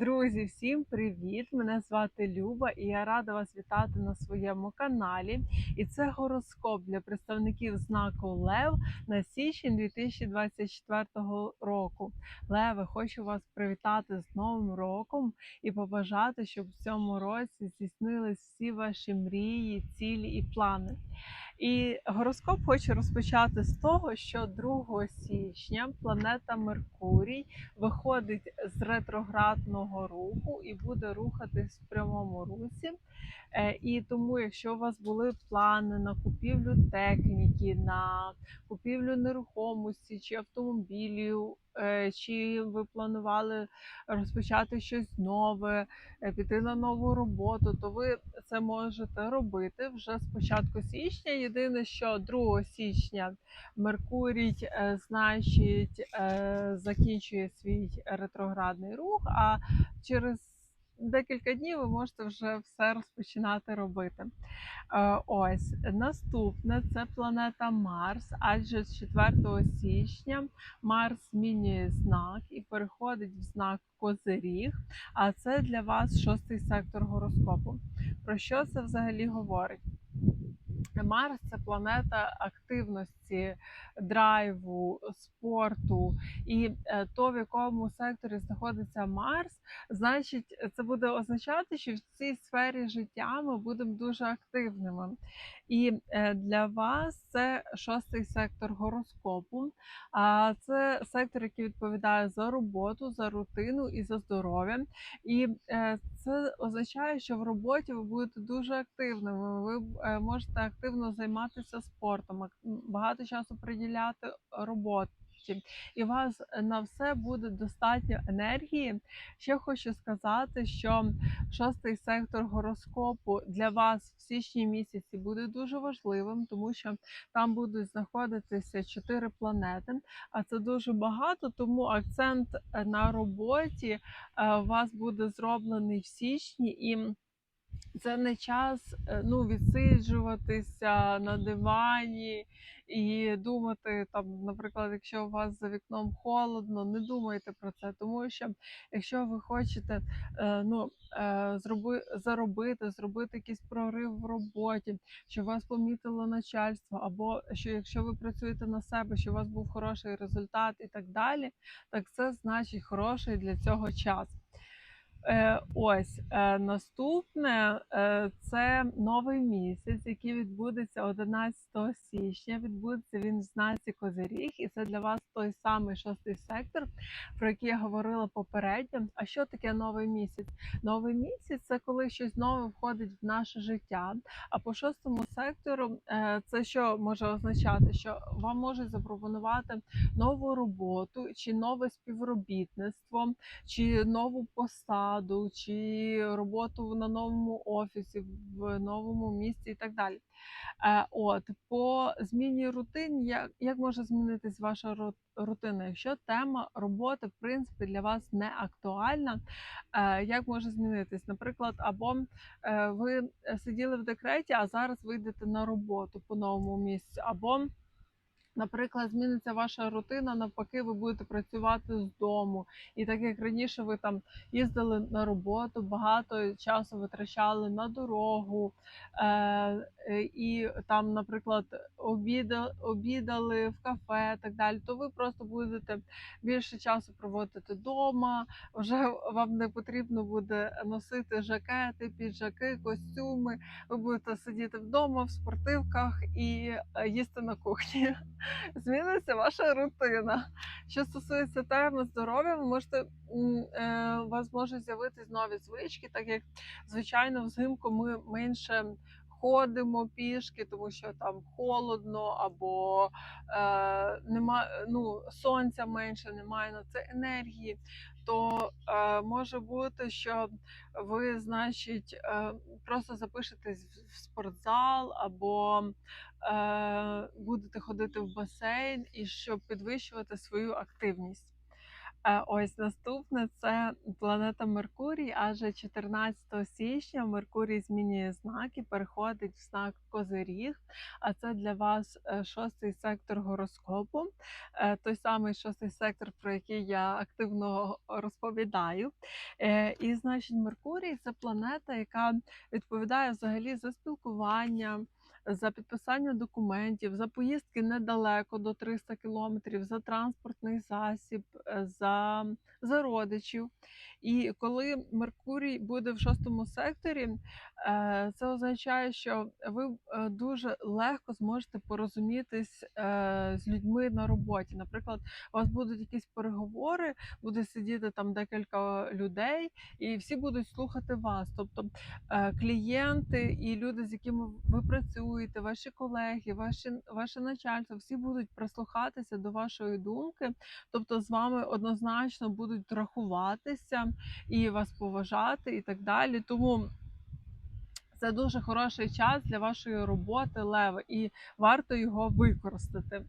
Друзі, всім привіт! Мене звати Люба і я рада вас вітати на своєму каналі. І це гороскоп для представників знаку Лев на січень 2024 року. Леви, хочу вас привітати з Новим роком і побажати, щоб в цьому році здійснились всі ваші мрії, цілі і плани. І гороскоп хочу розпочати з того, що 2 січня планета Меркурій виходить з ретроградного руху і буде рухатись в прямому русі. Е, І тому, якщо у вас були плани на купівлю техніки, на купівлю нерухомості чи автомобілів, чи ви планували розпочати щось нове, е, піти на нову роботу, то ви це можете робити вже з початку січня. Єдине, що 2 січня Меркурій, е, значить, е, закінчує свій ретроградний рух, а через декілька днів ви можете вже все розпочинати робити. Е, Ось наступне це планета Марс, адже з 4 січня Марс змінює знак і переходить в знак Козиріг. А це для вас шостий сектор гороскопу. Про що це взагалі говорить? Марс це планета активності, драйву, спорту, і е, то, в якому секторі знаходиться Марс, значить, це буде означати, що в цій сфері життя ми будемо дуже активними. І е, для вас це шостий сектор гороскопу. А це сектор, який відповідає за роботу, за рутину і за здоров'я. І е, це означає, що в роботі ви будете дуже активними. Ви можете активно займатися спортом, м, багато часу приділяти роботі. І у вас на все буде достатньо енергії. Ще хочу сказати, що шостий сектор гороскопу для вас в січні місяці буде дуже важливим, тому що там будуть знаходитися чотири планети, а це дуже багато, тому акцент е, на роботі е, у вас буде зроблений в січні і. Це не час е, ну, відсиджуватися на дивані і думати, там, наприклад, якщо у вас за вікном холодно, не думайте про це, тому що якщо ви хочете е, ну, е, зроби, заробити, зробити якийсь прорив в роботі, щоб вас помітило начальство, або що якщо ви працюєте на себе, що у вас був хороший результат і так далі, так це значить хороший для цього час. Е, ось е, наступне е, це новий місяць, який відбудеться 11 січня. Відбудеться він в знаці Козиріг, і це для вас той самий шостий сектор, про який я говорила попередньо. А що таке новий місяць? Новий місяць це коли щось нове входить в наше життя. А по шостому сектору це що може означати, що вам можуть запропонувати нову роботу чи нове співробітництво чи нову посаду, чи роботу на новому офісі, в новому місці і так далі. Е, От по зміні рутин, як, як може змінитись ваша ру- рутина? Якщо тема роботи, в принципі, для вас не актуальна, е, як може змінитись? Наприклад, або е, ви сиділи в декреті, а зараз вийдете на роботу по новому місцю, або Наприклад, зміниться ваша рутина, навпаки, ви будете працювати з дому. І так як раніше ви там їздили на роботу, багато часу витрачали на дорогу, е, е, і там, наприклад, обіда, обідали в кафе, так далі, то ви просто будете більше часу проводити вдома. Вже вам не потрібно буде носити жакети, піджаки, костюми. Ви будете сидіти вдома в спортивках і е, їсти на кухні зміниться ваша рутина. Що стосується теми здоров'я, ви можете е, у вас можуть з'явитись нові звички, так як звичайно взимку ми менше. Ходимо пішки, тому що там холодно, або е, нема, ну, сонця менше, немає на це енергії. То е, може бути, що ви, значить, е, просто запишетесь в спортзал або будете ходити в басейн, і щоб підвищувати свою активність. Е, ось наступне це планета Меркурій. Аже 14 січня Меркурій змінює знак і переходить в знак Козиріг. А це для вас е, шостий сектор гороскопу, Е, той самий шостий сектор, про який я активно розповідаю. Е, І значить, Меркурій це планета, яка відповідає взагалі за спілкування за підписання документів, за поїздки недалеко до 300 кілометрів, за транспортний засіб, е, за, за родичів. І коли Меркурій буде в шостому секторі, е, це означає, що ви е, дуже легко зможете порозумітись з людьми на роботі. Наприклад, у вас будуть якісь переговори, буде сидіти там декілька людей, і всі будуть слухати вас. Тобто клієнти і люди, з якими ви працюєте, ваші колеги, ваші, ваше начальство, всі будуть прислухатися до вашої думки, тобто з вами однозначно будуть рахуватися і вас поважати, і так далі. Тому це дуже хороший час для вашої роботи, леви, і варто його використати.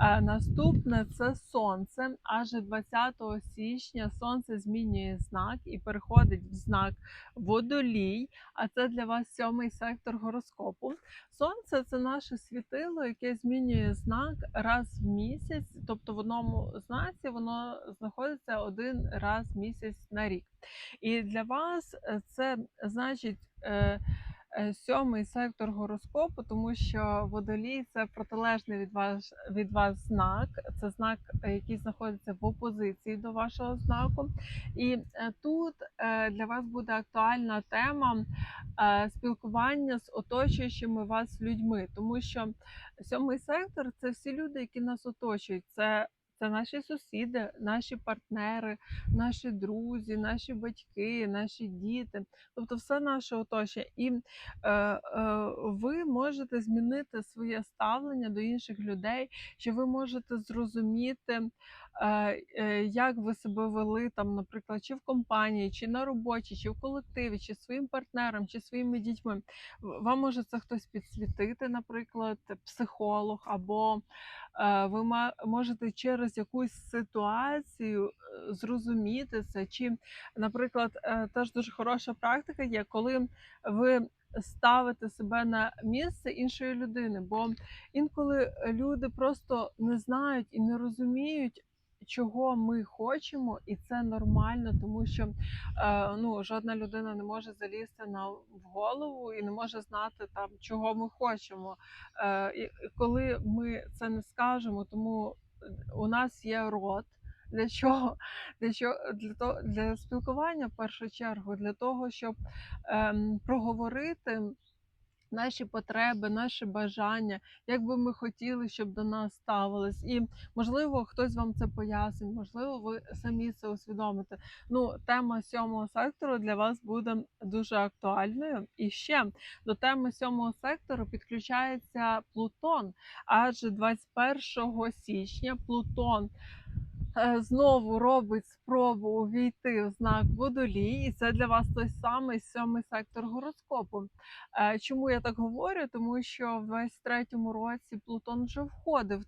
Е, Наступне це сонце. Аж 20 січня сонце змінює знак і переходить в знак водолій. А це для вас сьомий сектор гороскопу. Сонце це наше світило, яке змінює знак раз в місяць, тобто в одному знаці воно знаходиться один раз в місяць на рік. І для вас е, це значить. Е, Сьомий сектор гороскопу, тому що водолій це протилежний від вас від вас знак. Це знак, е, який знаходиться в опозиції до вашого знаку. І е, тут для вас буде актуальна тема спілкування з оточуючими вас людьми, тому що сьомий сектор це всі люди, які нас оточують. Це це наші сусіди, наші партнери, наші друзі, наші батьки, наші діти, тобто все наше оточення. І е, е, ви можете змінити своє ставлення до інших людей, що ви можете зрозуміти, як ви себе вели там, наприклад, чи в компанії, чи на роботі, чи в колективі, чи своїм партнером, чи своїми дітьми. Вам може це хтось підсвітити, наприклад, психолог, або е, ви можете через якусь ситуацію е, зрозуміти це. Чи, наприклад, е, теж дуже хороша практика є, коли ви ставите себе на місце іншої людини, бо інколи люди просто не знають і не розуміють. Чого ми хочемо, і це нормально, тому що е, ну жодна людина не може залізти на в голову і не може знати там, чого ми хочемо. Е, і коли ми це не скажемо, тому у нас є рот. Для чого? Для чого для того для спілкування в першу чергу, для того, щоб ем, проговорити наші потреби, наші бажання, як би ми хотіли, щоб до нас ставились. І можливо, хтось вам це пояснить, можливо, ви самі це усвідомите. Ну, тема сьомого сектору для вас буде дуже актуальною. І ще до теми сьомого сектору підключається Плутон. Адже 21 січня Плутон знову робить спробу увійти в знак водолій, і це для вас той самий сьомий сектор гороскопу. Е, Чому я так говорю? Тому що в 23-му році Плутон вже входив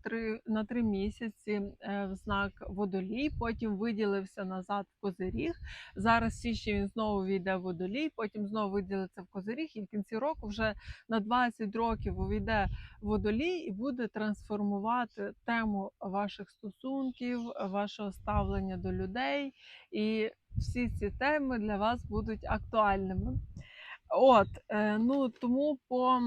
на три місяці е, в знак водолій, потім виділився назад в Козиріг. Зараз в січні він знову війде в водолій, потім знову виділиться в Козиріг, і в кінці року вже на 20 років увійде водолій і буде трансформувати тему ваших стосунків, вашого ставлення до людей. І всі ці теми для вас будуть актуальними. От, е, ну тому по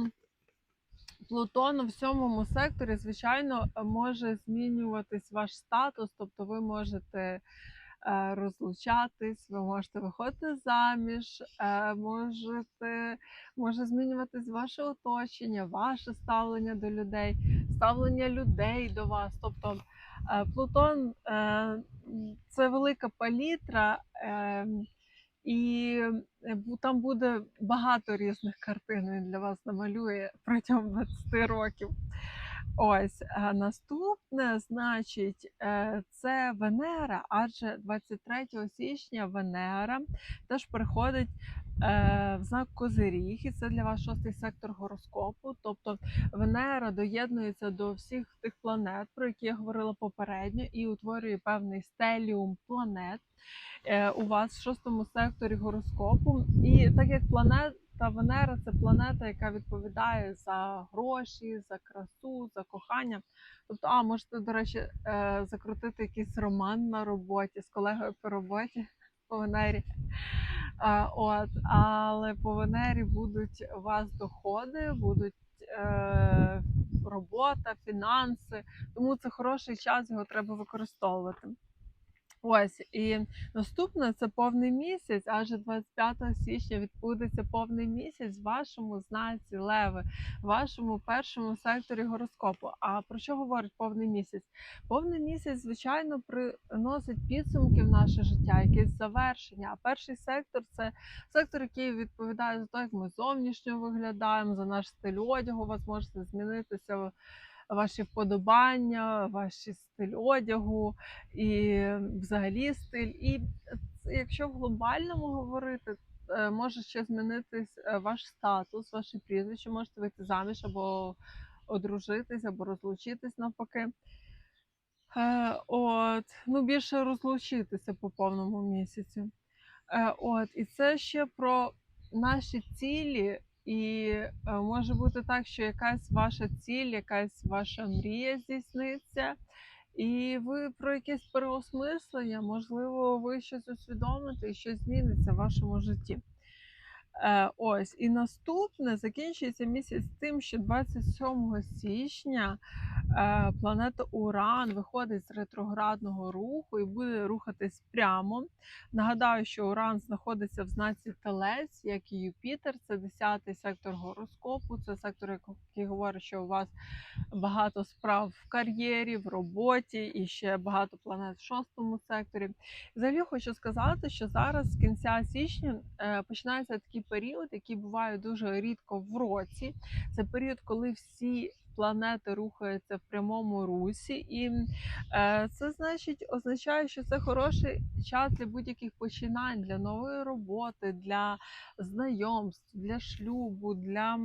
Плутону в сьомому секторі, звичайно, може змінюватись ваш статус, тобто ви можете е, розлучатись, ви можете виходити заміж, е, можете, може змінюватись ваше оточення, ваше ставлення до людей, ставлення людей до вас. Тобто Плутон е, це велика палітра. Е, і е, там буде багато різних картин. Він для вас намалює протягом 20 років. Ось е, наступне, значить, е, це Венера, адже 23 січня Венера теж переходить е, в знак Козиріг, і це для вас шостий сектор гороскопу. Тобто Венера доєднується до всіх тих планет, про які я говорила попередньо, і утворює певний стеліум планет у вас в шостому секторі гороскопу. І так як планета Венера це планета, яка відповідає за гроші, за красу, за кохання. Тобто, а можете, до речі, е, закрутити якийсь роман на роботі з колегою по роботі по Венері. От, але по Венері будуть у вас доходи, будуть е, робота, фінанси. Тому це хороший час, його треба використовувати. Ось і наступне це повний місяць. Аж 25 січня відбудеться повний місяць в вашому знаці Леви, вашому першому секторі гороскопу. А про що говорить повний місяць? Повний місяць, звичайно, приносить підсумки в наше життя, якесь завершення. А перший сектор це сектор, який відповідає за те, як ми зовнішньо виглядаємо, за наш стиль одягу. У вас можете змінитися ваші вподобання, ваші стиль одягу і взагалі стиль. І якщо в глобальному говорити, е, може ще змінитись е, ваш статус, ваше прізвище, можете вийти заміж або одружитись, або розлучитись навпаки. Е, От, ну більше розлучитися по повному місяці. Е, От, і це ще про наші цілі і е, може бути так, що якась ваша ціль, якась ваша мрія здійсниться, і ви про якесь переосмислення, можливо, ви щось усвідомите і щось зміниться в вашому житті. Е, ось і наступне закінчується місяць тим, що 27 січня е, планета Уран виходить з ретроградного руху і буде рухатись прямо. Нагадаю, що Уран знаходиться в знаці Телець, як і Юпітер. Це 10-й сектор гороскопу. Це сектор, який говорить, що у вас багато справ в кар'єрі, в роботі і ще багато планет в шостому секторі. Взагалі хочу сказати, що зараз з кінця січня е, починається період, який буває дуже рідко в році. Це період, коли всі планети рухаються в прямому русі, і е, це значить означає, що це хороший час для будь-яких починань, для нової роботи, для знайомств, для шлюбу, для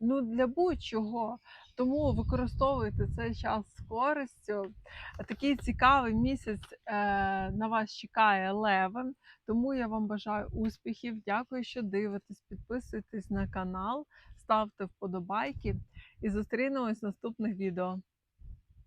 ну для будь-чого. Тому використовуйте цей час з користю. Такий цікавий місяць е, на вас чекає левен. Тому я вам бажаю успіхів. Дякую, що дивитесь. Підписуйтесь на канал, ставте вподобайки і зустрінемось в наступних відео.